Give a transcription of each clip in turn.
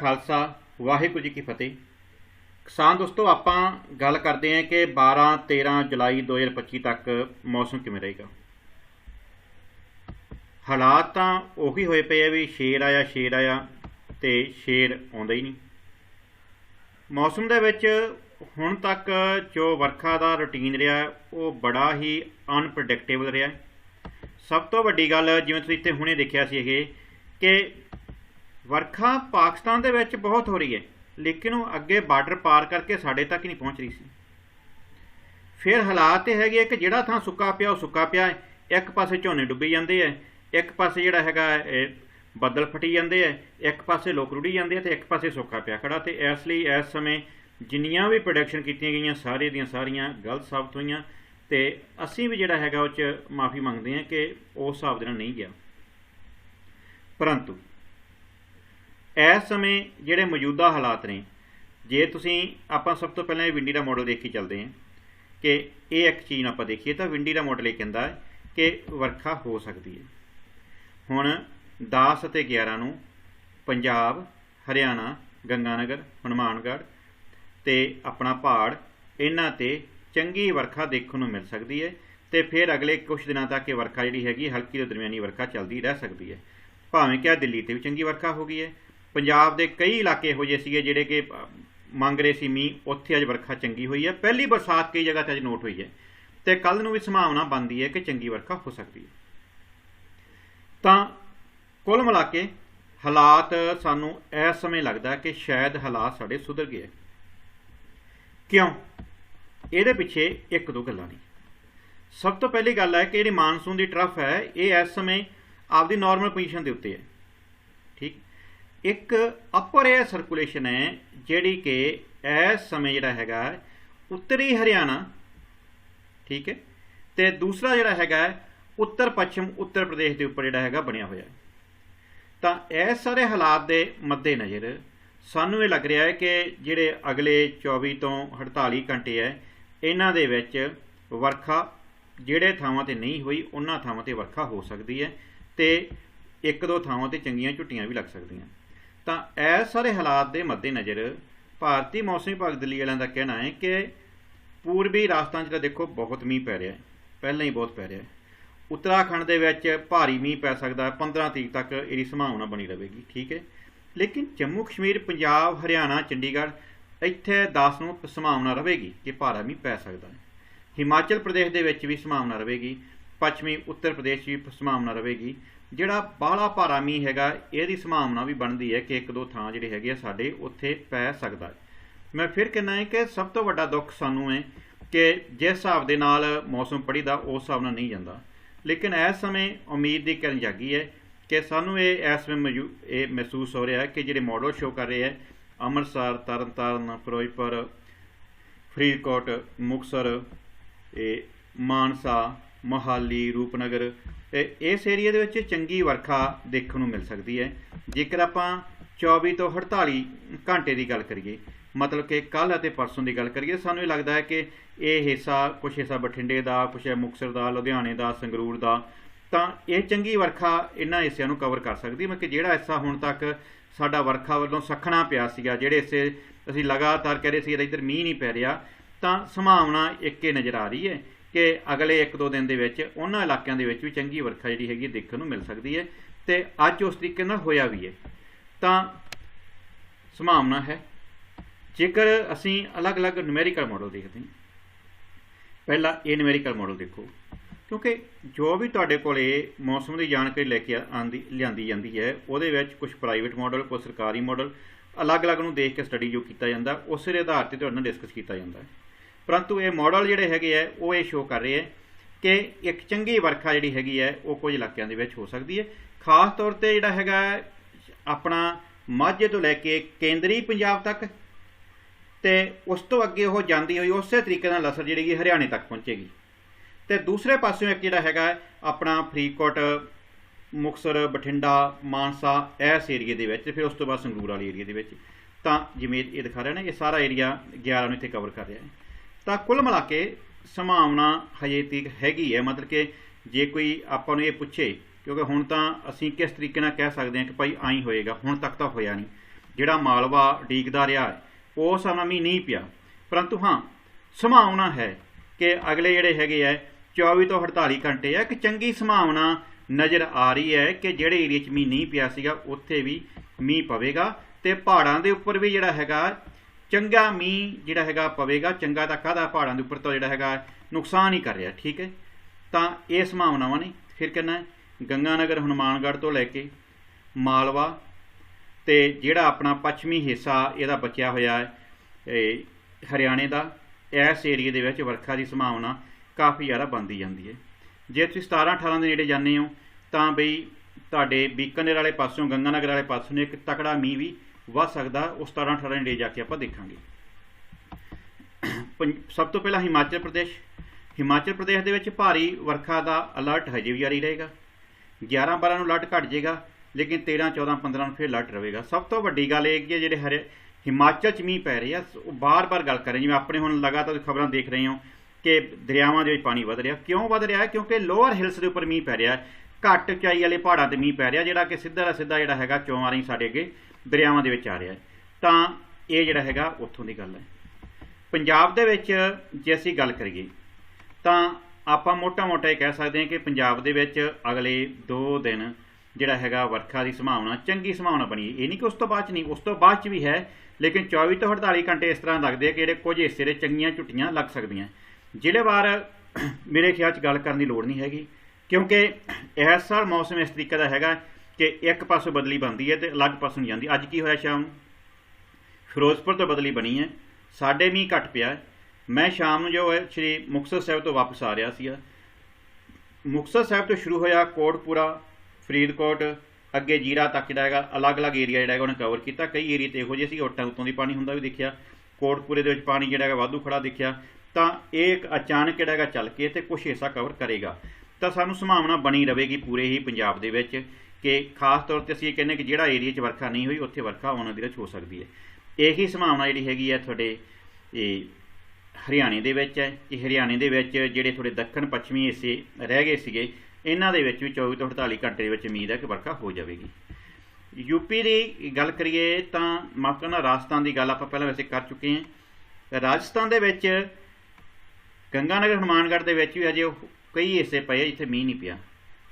ਖਾਲਸਾ, ਵਾਹਿਗੁਰੂ ਜੀ ਕੀ ਫਤਿਹ। ਕਿਸਾਨ ਦੋਸਤੋ, ਆਪਾਂ ਗੱਲ ਕਰਦੇ ਹਾਂ ਕਿ 12 13 ਜੁਲਾਈ 2025 ਤੱਕ ਮੌਸਮ ਕਿਵੇਂ ਰਹੇਗਾ। ਹਾਲਾਤ ਤਾਂ ਉਹੀ ਹੋਏ ਪਏ ਆ ਵੀ ਸ਼ੇਰ ਆਇਆ ਸ਼ੇਰ ਆਇਆ ਤੇ ਸ਼ੇਰ ਆਉਂਦਾ ਹੀ ਨਹੀਂ। ਮੌਸਮ ਦੇ ਵਿੱਚ ਹੁਣ ਤੱਕ ਜੋ ਵਰਖਾ ਦਾ ਰੁਟੀਨ ਰਿਹਾ, ਉਹ ਬੜਾ ਹੀ ਅਨਪ੍ਰੈਡਿਕਟੇਬਲ ਰਿਹਾ। ਸਭ ਤੋਂ ਵੱਡੀ ਗੱਲ, ਜਿਵੇਂ ਤੁਸੀਂ ਇੱਥੇ ਹੁਣੇ ਦੇਖਿਆ ਸੀ ਇਹ, ਕਿ ਵਰਖਾ ਪਾਕਿਸਤਾਨ ਦੇ ਵਿੱਚ ਬਹੁਤ ਹੋ ਰਹੀ ਹੈ, ਲੇਕਿਨ ਉਹ ਅੱਗੇ ਬਾਰਡਰ ਪਾਰ ਕਰਕੇ ਸਾਡੇ ਤੱਕ ਨਹੀਂ ਪਹੁੰਚ ਰਹੀ ਸੀ। ਫਿਰ ਹਾਲਾਤ ਇਹ ਹੈਗੇ ਕਿ ਜਿਹੜਾ ਥਾਂ ਸੁੱਕਾ ਪਿਆ, ਉਹ ਸੁੱਕਾ ਪਿਆ ਹੈ। ਇੱਕ ਪਾਸੇ ਝੋਨੇ ਡੁੱਬੀ ਜਾਂਦੇ ਐ ਇੱਕ ਪਾਸੇ ਜਿਹੜਾ ਹੈਗਾ ਬੱਦਲ ਫਟੀ ਜਾਂਦੇ ਐ ਇੱਕ ਪਾਸੇ ਲੋਕ ਰੁੜੀ ਜਾਂਦੇ ਆ ਤੇ ਇੱਕ ਪਾਸੇ ਸੁੱਕਾ ਪਿਆ ਖੜਾ ਤੇ ਇਸ ਲਈ ਇਸ ਸਮੇਂ ਜਿੰਨੀਆਂ ਵੀ ਪ੍ਰੋਡਕਸ਼ਨ ਕੀਤੀਆਂ ਗਈਆਂ ਸਾਰੇ ਦੀਆਂ ਸਾਰੀਆਂ ਗਲਤ ਸਾਬਤ ਹੋਈਆਂ ਤੇ ਅਸੀਂ ਵੀ ਜਿਹੜਾ ਹੈਗਾ ਉਹ ਚ ਮਾਫੀ ਮੰਗਦੇ ਹਾਂ ਕਿ ਉਸ ਹਿਸਾਬ ਦੇ ਨਾਲ ਨਹੀਂ ਗਿਆ। ਪਰੰਤੂ ਇਸ ਸਮੇਂ ਜਿਹੜੇ ਮੌਜੂਦਾ ਹਾਲਾਤ ਨੇ, ਜੇ ਤੁਸੀਂ ਆਪਾਂ ਸਭ ਤੋਂ ਪਹਿਲਾਂ ਇਹ ਵਿੰਡੀ ਦਾ ਮਾਡਲ ਦੇਖ ਕੇ ਚੱਲਦੇ ਹਾਂ, ਕਿ ਇਹ ਇੱਕ ਚੀਜ਼ ਆਪਾਂ ਦੇਖੀਏ, ਤਾਂ ਵਿੰਡੀ ਦਾ ਮਾਡਲ ਇਹ ਕਹਿੰਦਾ ਹੈ ਕਿ ਵਰਖਾ ਹੋ ਸਕਦੀ ਹੈ। ਹੁਣ 10 ਅਤੇ 11 ਨੂੰ ਪੰਜਾਬ, ਹਰਿਆਣਾ, ਗੰਗਾਨਗਰ, ਹਨੂਮਾਨਗੜ੍ਹ ਤੇ ਆਪਣਾ ਪਹਾੜ, ਇਹਨਾਂ ਤੇ ਚੰਗੀ ਵਰਖਾ ਦੇਖਣ ਨੂੰ ਮਿਲ ਸਕਦੀ ਹੈ ਤੇ ਫਿਰ ਅਗਲੇ ਕੁਝ ਦਿਨਾਂ ਤੱਕ ਇਹ ਵਰਖਾ ਜਿਹੜੀ ਹੈਗੀ ਹਲਕੀ ਤੋਂ ਦਰਮਿਆਨੀ ਵਰਖਾ ਚੱਲਦੀ ਰਹਿ ਸਕਦੀ ਹੈ। ਭਾਵੇਂ ਕਿ ਦਿੱਲੀ ਤੇ ਵੀ ਚੰਗੀ ਵਰਖਾ ਹੋ ਗਈ ਹੈ ਪੰਜਾਬ ਦੇ ਕਈ ਇਲਾਕੇ ਇਹੋ ਜਿਹੇ ਸੀਗੇ ਜਿਹੜੇ ਕਿ ਮੰਗ ਰਹੇ ਸੀ ਮੀਂਹ, ਉੱਥੇ ਅੱਜ ਵਰਖਾ ਚੰਗੀ ਹੋਈ ਹੈ। ਪਹਿਲੀ ਬਰਸਾਤ ਕਈ ਜਗ੍ਹਾ ਤੇ ਅੱਜ ਨੋਟ ਹੋਈ ਹੈ। ਤੇ ਕੱਲ ਨੂੰ ਵੀ ਸੰਭਾਵਨਾ ਬਣਦੀ ਹੈ ਕਿ ਚੰਗੀ ਵਰਖਾ ਹੋ ਸਕਦੀ ਹੈ। ਤਾਂ ਕੁੱਲ ਮਿਲਾ ਕੇ ਹਾਲਾਤ ਸਾਨੂੰ ਇਸ ਸਮੇਂ ਲੱਗਦਾ ਕਿ ਸ਼ਾਇਦ ਹਾਲਾਤ ਸਾਡੇ ਸੁਧਰ ਗਏ ਕਿਉਂ? ਇਹਦੇ ਪਿੱਛੇ ਇੱਕ ਦੋ ਗੱਲਾਂ ਨੇ। ਸਭ ਤੋਂ ਪਹਿਲੀ ਗੱਲ ਹੈ ਕਿ ਜਿਹੜੀ ਮਾਨਸੂਨ ਦੀ ਟਰਫ ਹੈ, ਇਹ ਇਸ ਸਮੇਂ ਆਪਦੀ ਨਾਰਮਲ ਪੋਜੀਸ਼ਨ ਦੇ ਉੱਤੇ ਹੈ। ਠੀਕ? ਇੱਕ ਅਪਰ 에ਅਰ ਸਰਕੂਲੇਸ਼ਨ ਹੈ, ਜਿਹੜੀ ਕਿ ਇਸ ਸਮੇਂ ਜਿਹੜਾ ਹੈਗਾ ਉੱਤਰੀ ਹਰਿਆਣਾ, ਠੀਕ ਹੈ, ਤੇ ਦੂਸਰਾ ਜਿਹੜਾ ਹੈਗਾ ਉੱਤਰ ਪੱਛਮ, ਉੱਤਰ ਪ੍ਰਦੇਸ਼ ਦੇ ਉੱਪਰ ਜਿਹੜਾ ਹੈਗਾ ਬਣਿਆ ਹੋਇਆ ਤਾਂ ਇਹ ਸਾਰੇ ਹਾਲਾਤ ਦੇ ਮੱਦੇ ਨਜ਼ਰ ਸਾਨੂੰ ਇਹ ਲੱਗ ਰਿਹਾ ਹੈ ਕਿ ਜਿਹੜੇ ਅਗਲੇ 24 ਤੋਂ 48 ਘੰਟੇ ਹੈ, ਇਹਨਾਂ ਦੇ ਵਿੱਚ ਵਰਖਾ ਜਿਹੜੇ ਥਾਵਾਂ ਤੇ ਨਹੀਂ ਹੋਈ, ਉਹਨਾਂ ਥਾਵਾਂ ਤੇ ਵਰਖਾ ਹੋ ਸਕਦੀ ਹੈ ਤੇ ਇੱਕ ਦੋ ਥਾਵਾਂ ਤੇ ਚੰਗੀਆਂ ਝੁੱਟੀਆਂ ਵੀ ਲੱਗ ਸਕਦੀਆਂ। ਤਾਂ ਇਹ ਸਾਰੇ ਹਾਲਾਤ ਦੇ ਮੱਦੇਨਜ਼ਰ ਭਾਰਤੀ ਮੌਸਮੀ ਵਿਭਾਗ ਦਿੱਲੀ ਵਾਲਿਆਂ ਦਾ ਕਹਿਣਾ ਹੈ ਕਿ ਪੂਰਬੀ ਰਾਜਸਥਾਨ 'ਚ ਤਾਂ ਦੇਖੋ ਬਹੁਤ ਮੀਂਹ ਪੈ ਰਿਹਾ ਹੈ, ਪਹਿਲਾਂ ਹੀ ਬਹੁਤ ਪੈ ਰਿਹਾ ਹੈ। ਉੱਤਰਾਖੰਡ ਦੇ ਵਿੱਚ ਭਾਰੀ ਮੀਂਹ ਪੈ ਸਕਦਾ ਹੈ 15 ਤਰੀਕ ਤੱਕ ਇਹਦੀ ਸੰਭਾਵਨਾ ਬਣੀ ਰਹੇਗੀ, ਠੀਕ ਹੈ। ਲੇਕਿਨ ਜੰਮੂ ਕਸ਼ਮੀਰ, ਪੰਜਾਬ, ਹਰਿਆਣਾ, ਚੰਡੀਗੜ੍ਹ ਇੱਥੇ 10 ਨੂੰ ਸੰਭਾਵਨਾ ਰਹੇਗੀ ਕਿ ਭਾਰਾ ਮੀਂਹ ਪੈ ਸਕਦਾ ਹੈ। ਹਿਮਾਚਲ ਪ੍ਰਦੇਸ਼ ਦੇ ਵਿੱਚ ਵੀ ਸੰਭਾਵਨਾ ਰਹੇਗੀ, ਪੱਛਮੀ ਉੱਤਰ ਪ੍ਰਦੇਸ਼ ਵੀ ਸੰਭਾਵਨਾ ਰਹੇਗੀ। ਜਿਹੜਾ ਬਾਹਲਾ ਭਾਰਾ ਮੀਂਹ ਹੈਗਾ, ਇਹਦੀ ਸੰਭਾਵਨਾ ਵੀ ਬਣਦੀ ਹੈ ਕਿ ਇੱਕ ਦੋ ਥਾਂ ਜਿਹੜੇ ਹੈਗੇ ਆ ਸਾਡੇ ਉੱਥੇ ਪੈ ਸਕਦਾ ਮੈਂ ਫਿਰ ਕਹਿੰਦਾ ਹੈ ਕਿ ਸਭ ਤੋਂ ਵੱਡਾ ਦੁੱਖ ਸਾਨੂੰ ਹੈ ਕਿ ਜਿਸ ਹਿਸਾਬ ਦੇ ਨਾਲ ਮੌਸਮ ਪੜੀਦਾ ਉਸ ਹਿਸਾਬ ਨਾਲ ਨਹੀਂ ਜਾਂਦਾ। ਲੇਕਿਨ ਇਸ ਸਮੇਂ ਉਮੀਦ ਦੀ ਕਿਰਨ ਜਾਗੀ ਹੈ ਕਿ ਸਾਨੂੰ ਇਹ ਇਸ ਸਮੇਂ ਇਹ ਮਹਿਸੂਸ ਹੋ ਰਿਹਾ ਹੈ ਕਿ ਜਿਹੜੇ ਮਾਡਲ ਸ਼ੋ ਕਰ ਰਹੇ ਹੈ, ਅੰਮ੍ਰਿਤਸਰ, ਤਰਨਤਾਰਨ, ਫਿਰੋਜ਼ਪੁਰ, ਫਰੀਦਕੋਟ ਮੁਕਸਰ ਇਹ ਮਾਨਸਾ ਮੋਹਾਲੀ, ਰੂਪਨਗਰ ਇਸ ਏਰੀਆ ਦੇ ਵਿੱਚ ਚੰਗੀ ਵਰਖਾ ਦੇਖਣ ਨੂੰ ਮਿਲ ਸਕਦੀ ਹੈ। ਜੇਕਰ ਆਪਾਂ 24 ਤੋਂ 48 ਘੰਟੇ ਦੀ ਗੱਲ ਕਰੀਏ, ਮਤਲਬ ਕਿ ਕੱਲ ਅਤੇ ਪਰਸੋਂ ਦੀ ਗੱਲ ਕਰੀਏ, ਸਾਨੂੰ ਇਹ ਲੱਗਦਾ ਹੈ ਕਿ ਇਹ ਹਿੱਸਾ ਕੁਝ ਹਿੱਸਾ ਬਠਿੰਡੇ ਦਾ ਕੁਝ ਹੈ ਮੁਕਸਰ ਦਾ, ਲੁਧਿਆਣੇ ਦਾ, ਸੰਗਰੂਰ ਦਾ, ਤਾਂ ਇਹ ਚੰਗੀ ਵਰਖਾ ਇਹਨਾਂ ਹਿੱਸਿਆਂ ਨੂੰ ਕਵਰ ਕਰ ਸਕਦੀ ਹੈ। ਕਿ ਜਿਹੜਾ ਹਿੱਸਾ ਹੁਣ ਤੱਕ ਸਾਡਾ ਵਰਖਾ ਵੱਲੋਂ ਸਖਣਾ ਪਿਆ ਸੀਗਾ, ਜਿਹੜੇ ਹਿੱਸੇ ਅਸੀਂ ਲਗਾਤਾਰ ਕਹਿ ਰਹੇ ਸੀ ਇੱਧਰ ਮੀਂਹ ਨਹੀਂ ਪੈ ਰਿਹਾ, ਤਾਂ ਸੰਭਾਵਨਾ ਇੱਕੇ ਨਜ਼ਰ ਆ ਰਹੀ ਹੈ। ਕਿ ਅਗਲੇ 1-2 ਦਿਨ ਦੇ ਵਿੱਚ ਉਹਨਾਂ ਇਲਾਕਿਆਂ ਦੇ ਵਿੱਚ ਵੀ ਚੰਗੀ ਵਰਖਾ ਜਿਹੜੀ ਹੈਗੀ ਦੇਖਣ ਨੂੰ ਮਿਲ ਸਕਦੀ ਹੈ ਤੇ ਅੱਜ ਉਸ ਤਰੀਕੇ ਨਾਲ ਹੋਇਆ ਵੀ ਹੈ। ਤਾਂ ਸੰਭਾਵਨਾ ਹੈ। ਜੇਕਰ ਅਸੀਂ ਅਲੱਗ-ਅਲੱਗ ਨੂਮੈਰੀਕਲ ਮਾਡਲ ਦੇਖਦੇ ਹਾਂ, ਪਹਿਲਾ ਇਹ ਨੂਮੈਰੀਕਲ ਮਾਡਲ ਦੇਖੋ, ਕਿਉਂਕਿ ਜੋ ਵੀ ਤੁਹਾਡੇ ਕੋਲੇ ਮੌਸਮ ਦੀ ਜਾਣਕਾਰੀ ਲੈ ਕੇ ਆਂਦੀ, ਲਿਆਂਦੀ ਜਾਂਦੀ ਹੈ, ਉਹਦੇ ਵਿੱਚ ਕੁਝ ਪ੍ਰਾਈਵੇਟ ਮਾਡਲ ਕੁਝ ਸਰਕਾਰੀ ਮਾਡਲ ਅਲੱਗ-ਅਲੱਗ ਨੂੰ ਦੇਖ ਕੇ ਸਟੱਡੀ ਜੋ ਕੀਤਾ ਜਾਂਦਾ, ਉਸੇ ਦੇ ਆਧਾਰ ਤੇ ਤੁਹਾਡੇ ਨਾਲ ਡਿਸਕਸ ਕੀਤਾ ਜਾਂਦਾ ਹੈ। ਪਰੰਤੂ ਇਹ ਮਾਡਲ ਜਿਹੜੇ ਹੈਗੇ ਆ, ਉਹ ਇਹ ਸ਼ੋ ਕਰ ਰਹੇ ਹੈ ਕਿ ਇੱਕ ਚੰਗੀ ਵਰਖਾ ਜਿਹੜੀ ਹੈਗੀ ਹੈ ਉਹ ਕੁਝ ਇਲਾਕਿਆਂ ਦੇ ਵਿੱਚ ਹੋ ਸਕਦੀ ਹੈ। ਖਾਸ ਤੌਰ ਤੇ ਜਿਹੜਾ ਹੈਗਾ, ਆਪਣਾ ਮਾਝੇ ਤੋਂ ਲੈ ਕੇ ਕੇਂਦਰੀ ਪੰਜਾਬ ਤੱਕ ਤੇ ਉਸ ਤੋਂ ਅੱਗੇ ਉਹ ਜਾਂਦੀ ਹੋਈ ਉਸੇ ਤਰੀਕੇ ਨਾਲ ਲਸਰ ਜਿਹੜੀ ਹਰਿਆਣੇ ਤੱਕ ਪਹੁੰਚੇਗੀ। ਤੇ ਦੂਸਰੇ ਪਾਸਿਓਂ ਇੱਕ ਜਿਹੜਾ ਹੈਗਾ, ਆਪਣਾ ਫਰੀਦਕੋਟ, ਮੁਕਸਰ, ਬਠਿੰਡਾ, ਮਾਨਸਾ, ਇਸ ਏਰੀਏ ਦੇ ਵਿੱਚ ਫਿਰ ਉਸ ਤੋਂ ਬਾਅਦ ਸੰਗਰੂਰ ਵਾਲੀ ਏਰੀਏ ਦੇ ਵਿੱਚ। ਤਾਂ ਜਿਵੇਂ ਇਹ ਦਿਖਾ ਰਿਹਾ ਨਾ, ਇਹ ਸਾਰਾ ਏਰੀਆ 11 ਨੂੰ ਇੱਥੇ ਕਵਰ ਕਰ ਰਿਹਾ। ਹੈ ਤਾਂ ਕੁੱਲ ਮਿਲਾ ਕੇ ਸੰਭਾਵਨਾ ਹਜੇ ਤੀਕ ਹੈਗੀ ਹੈ। ਮਤਲਬ ਕਿ ਜੇ ਕੋਈ ਆਪਾਂ ਨੂੰ ਇਹ ਪੁੱਛੇ, ਕਿਉਂਕਿ ਹੁਣ ਤਾਂ ਅਸੀਂ ਕਿਸ ਤਰੀਕੇ ਨਾਲ ਕਹਿ ਸਕਦੇ ਹਾਂ ਕਿ ਭਾਈ ਆਈ ਹੋਏਗਾ, ਹੁਣ ਤੱਕ ਤਾਂ ਹੋਇਆ ਨਹੀਂ। ਜਿਹੜਾ ਮਾਲਵਾ ਡੀਕਦਾ ਰਿਹਾ ਹੈ ਉਸ ਸਮਾਂ ਮੀਂਹ ਨਹੀਂ ਪਿਆ। ਪਰੰਤੂ ਹਾਂ, ਸੰਭਾਵਨਾ ਹੈ ਕਿ ਅਗਲੇ ਜਿਹੜੇ ਹੈਗੇ ਆ 24 ਤੋਂ 48 ਘੰਟੇ ਆ ਕਿ ਚੰਗੀ ਸੰਭਾਵਨਾ ਨਜ਼ਰ ਆ ਰਹੀ ਹੈ ਕਿ ਜਿਹੜੇ ਏਰੀਆ 'ਚ ਮੀਂਹ ਨਹੀਂ ਪਿਆ ਸੀਗਾ, ਉੱਥੇ ਵੀ ਮੀਂਹ ਪਵੇਗਾ ਤੇ ਪਹਾੜਾਂ ਦੇ ਉੱਪਰ ਵੀ ਜਿਹੜਾ ਹੈਗਾ ਚੰਗਾ ਮੀਂਹ ਜਿਹੜਾ ਹੈਗਾ ਪਵੇਗਾ, ਚੰਗਾ ਤਾਂ ਕਾਹਦਾ ਪਹਾੜਾਂ ਦੇ ਉੱਪਰ ਤਾਂ ਜਿਹੜਾ ਹੈਗਾ ਨੁਕਸਾਨ ਹੀ ਕਰ ਰਿਹਾ, ਠੀਕ ਹੈ? ਤਾਂ ਇਹ ਸੰਭਾਵਨਾਵਾਂ ਨੇ ਫਿਰ ਕਹਿੰਦਾ ਗੰਗਾ ਨਗਰ ਹਨੂਮਾਨਗੜ੍ਹ ਤੋਂ ਲੈ ਕੇ ਮਾਲਵਾ ਤੇ ਜਿਹੜਾ ਆਪਣਾ ਪੱਛਮੀ ਹਿੱਸਾ ਇਹਦਾ ਬਚਿਆ ਹੋਇਆ ਹੈ ਹਰਿਆਣੇ ਦਾ, ਇਸ ਏਰੀਏ ਦੇ ਵਿੱਚ ਵਰਖਾ ਦੀ ਸੰਭਾਵਨਾ ਕਾਫੀ ਜ਼ਿਆਦਾ ਬਣਦੀ ਜਾਂਦੀ ਹੈ। ਜੇ ਤੁਸੀਂ 17 18 ਦੇ ਨੇੜੇ ਜਾਂਦੇ ਹੋ, ਤਾਂ ਬਈ ਤੁਹਾਡੇ ਬੀਕਾਨੇਰ ਵਾਲੇ ਪਾਸਿਓਂ, ਗੰਗਾਨਗਰ ਵਾਲੇ ਪਾਸਿਓਂ ਇੱਕ ਤਕੜਾ ਮੀਂਹ ਵੀ ਵੱਧ ਸਕਦਾ, ਉਹ 17 18 ਨੇੜੇ ਜਾ ਕੇ ਆਪਾਂ ਦੇਖਾਂਗੇ। ਪੰਜ- ਸਭ ਤੋਂ ਪਹਿਲਾਂ ਹਿਮਾਚਲ ਪ੍ਰਦੇਸ਼। ਹਿਮਾਚਲ ਪ੍ਰਦੇਸ਼ ਦੇ ਵਿੱਚ ਭਾਰੀ ਵਰਖਾ ਦਾ ਅਲਰਟ ਹਜੇ ਵੀ ਜਾਰੀ ਰਹੇਗਾ। 11 12 ਨੂੰ ਅਲਰਟ ਘਟ ਜਾਏਗਾ, ਲੇਕਿਨ 13 14 15 ਨੂੰ ਫਿਰ ਅਲਰਟ ਰਹੇਗਾ। ਸਭ ਤੋਂ ਵੱਡੀ ਗੱਲ ਇਹ ਕਿ ਜਿਹੜੇ ਹਰੇ ਹਿਮਾਚਲ ਚ ਮੀਂਹ ਪੈ ਰਹੇ ਆ ਉਹ ਬਾਰ-ਬਾਰ ਗੱਲ ਕਰ ਰਹੇ ਜਿਵੇਂ ਆਪਣੇ ਹੁਣ ਲਗਾਤਾਰ ਖਬਰਾਂ ਦੇਖ ਰਹੇ ਹੋ ਕਿ ਦਰਿਆਵਾਂ ਦੇ ਵਿੱਚ ਪਾਣੀ ਵਧ ਰਿਹਾ। ਕਿਉਂ ਵਧ ਰਿਹਾ? ਕਿਉਂਕਿ ਲੋਅਰ ਹਿਲਸ ਦੇ ਉੱਪਰ ਮੀਂਹ ਪੈ ਰਿਹਾ। ਘੱਟ ਉਚਾਈ ਵਾਲੇ ਪਹਾੜਾਂ ਤੇ ਮੀਂਹ ਪੈ ਰਿਹਾ, ਜਿਹੜਾ ਕਿ ਸਿੱਧਾ ਦਾ ਸਿੱਧਾ ਜਿਹੜਾ ਹੈਗਾ ਚੌਆਂ ਰਹੀ ਸਾਡੇ ਅੱਗੇ ਦਰਿਆਵਾਂ ਦੇ ਵਿੱਚ ਆ ਰਿਹਾ ਹੈ। ਤਾਂ ਇਹ ਜਿਹੜਾ ਹੈਗਾ ਉੱਥੋਂ ਦੀ ਗੱਲ ਹੈ। ਪੰਜਾਬ ਦੇ ਵਿੱਚ ਜੇ ਅਸੀਂ ਗੱਲ ਕਰੀਏ, ਤਾਂ ਆਪਾਂ ਮੋਟਾ-ਮੋਟਾ ਇਹ ਕਹਿ ਸਕਦੇ ਹਾਂ ਕਿ ਪੰਜਾਬ ਦੇ ਵਿੱਚ ਅਗਲੇ 2 ਦਿਨ ਜਿਹੜਾ ਹੈਗਾ ਵਰਖਾ ਦੀ ਸੰਭਾਵਨਾ, ਚੰਗੀ ਸੰਭਾਵਨਾ ਬਣੀ ਇਹ ਨਹੀਂ ਕਿ ਉਸ ਤੋਂ ਬਾਅਦ ਚ ਨਹੀਂ, ਉਸ ਤੋਂ ਬਾਅਦ ਚ ਵੀ ਹੈ, ਲੇਕਿਨ 24 ਤੋਂ 48 ਘੰਟੇ ਇਸ ਤਰ੍ਹਾਂ ਲੱਗਦੇ ਆ ਕਿ ਜਿਹੜੇ ਕੁਝ ਹਿੱਸੇ ਦੇ ਚੰਗੀਆਂ ਝੁੱਟੀਆਂ ਲੱਗ ਸਕਦੀਆਂ। ਜ਼ਿਲ੍ਹੇ ਵਾਰ ਮੇਰੇ ਖਿਆਲ ਚ ਗੱਲ ਕਰਨ ਦੀ ਲੋੜ ਨਹੀਂ ਹੈਗੀ, ਕਿਉਂਕਿ ਇਸ ਸਾਲ ਮੌਸਮ ਇਸ ਤਰੀਕੇ ਦਾ ਹੈਗਾ ਕਿ ਇੱਕ ਪਾਸੋਂ ਬਦਲੀ ਬਣਦੀ ਹੈ ਤੇ ਅਲੱਗ ਪਾਸੋਂ ਨੂੰ ਜਾਂਦੀ। ਅੱਜ ਕੀ ਹੋਇਆ ਸ਼ਾਮ? ਨੂੰ ਫਿਰੋਜ਼ਪੁਰ ਤੋਂ ਬਦਲੀ ਬਣੀ ਹੈ। ਸਾਡੇ ਮੀਂਹ ਘਟ ਪਿਆ ਮੈਂ ਸ਼ਾਮ ਨੂੰ ਜੋ ਹੈ, ਸ਼੍ਰੀ ਮੁਕਤਸਰ ਸਾਹਿਬ ਤੋਂ ਵਾਪਸ ਆ ਰਿਹਾ ਸੀਗਾ। ਮੁਕਤਸਰ ਸਾਹਿਬ ਤੋਂ ਸ਼ੁਰੂ ਹੋਇਆ ਕੋਟਪੂਰਾ, ਫਰੀਦਕੋਟ, ਅੱਗੇ ਜੀਰਾ ਤੱਕ ਜਿਹੜਾ ਹੈਗਾ। ਅਲੱਗ-ਅਲੱਗ ਏਰੀਆ ਜਿਹੜਾ ਹੈਗਾ, ਉਹਨੇ ਕਵਰ ਕੀਤਾ। ਕਈ ਏਰੀਆ ਤੇ ਇਹੋ ਜਿਹੇ ਸੀ ਉੱਟਾਂ ਉੱਤੋਂ ਦੀ ਪਾਣੀ ਹੁੰਦਾ ਵੀ ਦੇਖਿਆ। ਕੋਟਪੂਰੇ ਦੇ ਵਿੱਚ ਪਾਣੀ ਜਿਹੜਾ ਹੈਗਾ, ਵਾਧੂ ਖੜਾ ਦੇਖਿਆ। ਤਾਂ ਇਹ ਇੱਕ ਅਚਾਨਕ ਜਿਹੜਾ ਹੈਗਾ ਚੱਲ ਕੇ ਤੇ ਕੁਝ ਹਿੱਸਾ ਕਵਰ ਕਰੇਗਾ। ਤਾਂ ਸਾਨੂੰ ਸੰਭਾਵਨਾ ਬਣੀ ਰਹੇਗੀ ਪੂਰੇ ਹੀ ਪੰਜਾਬ ਦੇ ਵਿੱਚ। ਕਿ ਖਾਸ ਤੌਰ ਤੇ ਅਸੀਂ ਇਹ ਕਹਿੰਦੇ ਕਿ ਜਿਹੜਾ ਏਰੀਆ 'ਚ ਵਰਖਾ ਨਹੀਂ ਹੋਈ, ਉੱਥੇ ਵਰਖਾ ਆਉਣ ਦੀ ਹੋ ਸਕਦੀ ਹੈ। ਇਹੀ ਸੰਭਾਵਨਾ ਜਿਹੜੀ ਹੈਗੀ ਹੈ ਤੁਹਾਡੇ ਇਹ ਹਰਿਆਣੇ ਦੇ ਵਿੱਚ ਹੈ। ਕਿ ਹਰਿਆਣੇ ਦੇ ਵਿੱਚ ਜਿਹੜੇ ਤੁਹਾਡੇ ਦੱਖਣ, ਪੱਛਮੀ ਹਿੱਸੇ ਰਹਿ ਗਏ ਸੀਗੇ, ਇਹਨਾਂ ਦੇ ਵਿੱਚ ਵੀ 24 ਤੋਂ 48 ਘੰਟੇ ਦੇ ਵਿੱਚ ਉਮੀਦ ਹੈ ਕਿ ਵਰਖਾ ਹੋ ਜਾਵੇਗੀ। ਯੂਪੀ ਦੀ ਗੱਲ ਕਰੀਏ ਤਾਂ ਮਾਫ ਕਰਨਾ ਰਾਜਸਥਾਨ ਦੀ ਗੱਲ ਆਪਾਂ ਪਹਿਲਾਂ ਵੈਸੇ ਕਰ ਚੁੱਕੇ ਹਾਂ। ਰਾਜਸਥਾਨ ਦੇ ਵਿੱਚ ਗੰਗਾਨਗਰ, ਹਨੂਮਾਨਗੜ੍ਹ ਦੇ ਵਿੱਚ ਵੀ ਅਜੇ ਉਹ ਕਈ ਹਿੱਸੇ ਪਏ ਜਿੱਥੇ ਮੀਂਹ ਨਹੀਂ ਪਿਆ।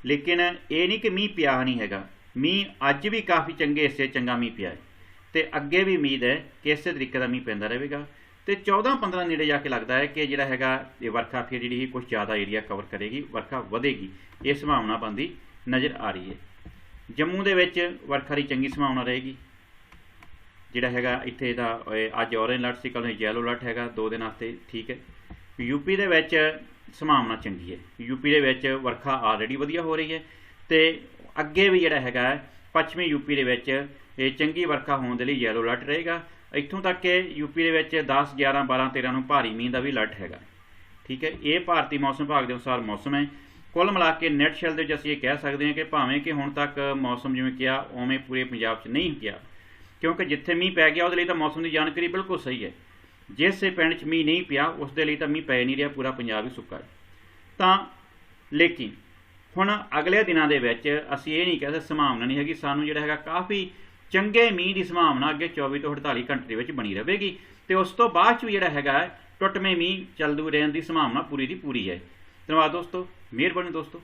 ਲੇਕਿਨ ਇਹ ਨਹੀਂ ਕਿ ਮੀਂਹ ਪਿਆ ਨਹੀਂ ਹੈਗਾ। ਮੀਂਹ ਅੱਜ ਵੀ ਕਾਫੀ ਚੰਗੇ ਹਿੱਸੇ ਚੰਗਾ ਮੀਂਹ ਪਿਆ ਹੈ। ਤੇ ਅੱਗੇ ਵੀ ਉਮੀਦ ਹੈ ਕਿ ਇਸੇ ਤਰੀਕੇ ਦਾ ਮੀਂਹ ਪੈਂਦਾ ਰਹੇਗਾ। ਤੇ 14 15 ਨੇੜੇ ਜਾ ਕੇ ਲੱਗਦਾ ਹੈ ਕਿ ਜਿਹੜਾ ਹੈਗਾ ਇਹ ਵਰਖਾ ਫਿਰ ਜਿਹੜੀ ਕੁਝ ਜ਼ਿਆਦਾ ਏਰੀਆ ਕਵਰ ਕਰੇਗੀ, ਵਰਖਾ ਵਧੇਗੀ। ਇਹ ਸੰਭਾਵਨਾ ਬੰਦੀ ਨਜ਼ਰ ਆ ਰਹੀ ਹੈ। ਜੰਮੂ ਦੇ ਵਿੱਚ ਵਰਖਾ ਦੀ ਚੰਗੀ ਸੰਭਾਵਨਾ ਰਹੇਗੀ। ਜਿਹੜਾ ਹੈਗਾ ਇੱਥੇ ਦਾ ਅੱਜ ਔਰੇਂਜ ਅਲਰਟ ਸੀ, ਕੱਲ੍ਹ ਯੈਲੋ ਅਲਰਟ ਹੈਗਾ, ਦੋ ਦਿਨ ਵਾਸਤੇ ਠੀਕ ਹੈ। ਯੂਪੀ ਦੇ ਵਿੱਚ ਸੰਭਾਵਨਾ ਚੰਗੀ ਹੈ। ਯੂਪੀ ਦੇ ਵਿੱਚ ਵਰਖਾ ਆਲਰੇਡੀ ਵਧੀਆ ਹੋ ਰਹੀ ਹੈ ਤੇ ਅੱਗੇ ਵੀ ਜਿਹੜਾ ਹੈਗਾ ਪੱਛਮੀ ਯੂਪੀ ਦੇ ਵਿੱਚ ਇਹ ਚੰਗੀ ਵਰਖਾ ਹੋਣ ਦੇ ਲਈ ਯੈਲੋ ਅਲਰਟ ਰਹੇਗਾ। ਇੱਥੋਂ ਤੱਕ ਕਿ ਯੂਪੀ ਦੇ ਵਿੱਚ 10 11 12 13 ਨੂੰ ਭਾਰੀ ਮੀਂਹ ਦਾ ਵੀ ਅਲਰਟ ਹੈਗਾ। ਠੀਕ ਹੈ, ਇਹ ਭਾਰਤੀ ਮੌਸਮ ਵਿਭਾਗ ਦੇ ਅਨੁਸਾਰ ਮੌਸਮ ਹੈ। ਕੁੱਲ ਮਿਲਾ ਕੇ ਨੈਟ ਸ਼ੈਲ ਦੇ ਵਿੱਚ ਅਸੀਂ ਇਹ ਕਹਿ ਸਕਦੇ ਹਾਂ ਕਿ ਭਾਵੇਂ ਕਿ ਹੁਣ ਤੱਕ ਮੌਸਮ ਜਿਵੇਂ ਕਿਹਾ, ਉਵੇਂ ਪੂਰੇ ਪੰਜਾਬ 'ਚ ਨਹੀਂ ਗਿਆ। ਕਿਉਂਕਿ ਜਿੱਥੇ ਮੀਂਹ ਪੈ ਗਿਆ, ਉਹਦੇ ਲਈ ਤਾਂ ਮੌਸਮ ਦੀ ਜਾਣਕਾਰੀ ਬਿਲਕੁਲ ਸਹੀ ਹੈ। ਜਿਸੇ ਪਿੰਡ 'ਚ ਮੀਂਹ ਨਹੀਂ ਪਿਆ ਉਸ ਦੇ ਲਈ ਤਾਂ ਮੀਂਹ ਪੈ ਨਹੀਂ ਰਿਹਾ, ਪੂਰਾ ਪੰਜਾਬ ਹੀ ਸੁੱਕਾ ਤਾਂ ਲੇਕਿਨ ਹੁਣ ਅਗਲੇ ਦਿਨਾਂ ਦੇ ਵਿੱਚ ਅਸੀਂ ਇਹ ਨਹੀਂ ਕਹਿੰਦੇ ਸੰਭਾਵਨਾ ਨਹੀਂ ਹੈਗੀ। ਸਾਨੂੰ ਜਿਹੜਾ ਹੈਗਾ ਕਾਫੀ ਚੰਗੇ ਮੀਂਹ ਦੀ ਸੰਭਾਵਨਾ ਅੱਗੇ 24 ਤੋਂ 48 ਘੰਟੇ ਦੇ ਵਿੱਚ ਬਣੀ ਰਹੇਗੀ। ਤੇ ਉਸ ਤੋਂ ਬਾਅਦ ਚ ਵੀ ਜਿਹੜਾ ਹੈਗਾ, ਟੁੱਟਵੇਂ ਮੀਂਹ ਚੱਲਦੂ ਰਹਿਣ ਦੀ ਸੰਭਾਵਨਾ ਪੂਰੀ ਦੀ ਪੂਰੀ ਹੈ। ਧੰਨਵਾਦ ਦੋਸਤੋ, ਮਿਹਰਬਾਨੀ ਦੋਸਤੋ।